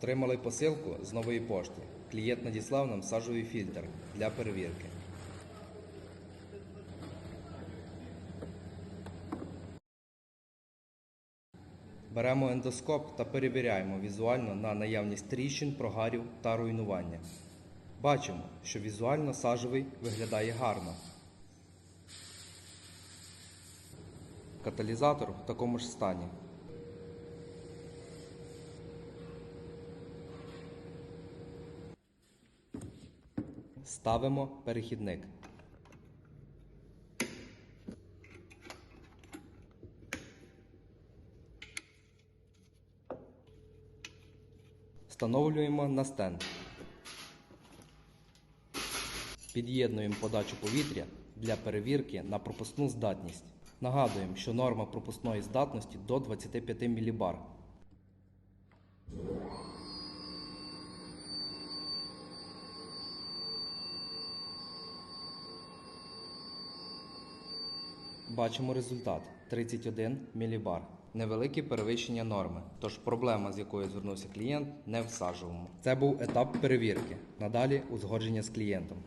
Отримали посилку з нової пошти. Клієнт надіслав нам сажовий фільтр для перевірки. Беремо ендоскоп та перевіряємо візуально на наявність тріщин, прогарів та руйнування. Бачимо, що візуально сажовий виглядає гарно. Каталізатор в такому ж стані. Ставимо перехідник. Встановлюємо на стенд. Під'єднуємо подачу повітря для перевірки на пропускну здатність. Нагадуємо, що норма пропускної здатності до 25 мілібар. Бачимо результат 31 мілібар. Невелике перевищення норми, тож проблема, з якою звернувся клієнт, не всажуємо. Це був етап перевірки. Надалі узгодження з клієнтом.